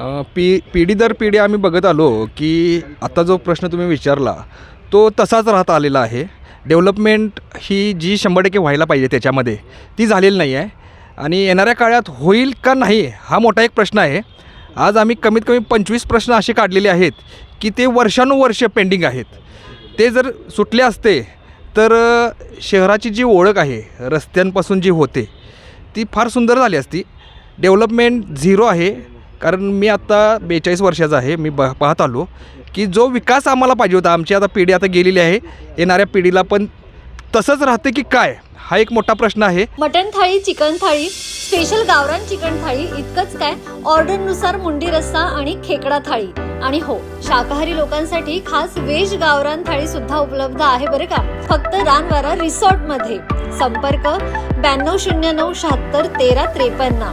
P पिढी दर पिढी आम्ही बघत आलो की आता जो प्रश्न तुम्ही विचारला तो तसाच राहत आलेला आहे. डेव्हलपमेंट ही जी शंभर टक्के व्हायला पाहिजे त्याच्यामध्ये ती झालेली नाही आहे. आणि येणाऱ्या काळात होईल का नाही हा मोठा एक प्रश्न आहे. आज आम्ही कमीत कमी पंचवीस प्रश्न असे काढलेले आहेत की ते वर्षानुवर्ष पेंडिंग आहेत. ते जर सुटले असते तर शहराची जी ओळख आहे रस्त्यांपासून जी होते ती फार सुंदर झाली असती. डेव्हलपमेंट झिरो आहे. कारण मी आत्ता बेचाळीस वर्षाचा आहे मी ब पाहत आलो की जो विकास आम्हाला पाहिजे होता आमची आता पिढी आता गेलेली आहे येणाऱ्या पिढीला पण तसंच राहते की काय हा एक मोठा प्रश्न आहे. मटन थाळी चिकन थाळी स्पेशल गावरान चिकन थाळी इतकंच काय? ऑर्डरनुसार मुंडी रस्सा आणि खेकडा थाळी. आणि हो शाकाहारी लोकांसाठी खास वेज गावरान थाळी सुद्धा उपलब्ध आहे बरं का? फक्त रानवारा रिसॉर्टमध्ये संपर्क ब्याण्णव शून्य नऊ शहात्तर तेरा त्रेपन्न.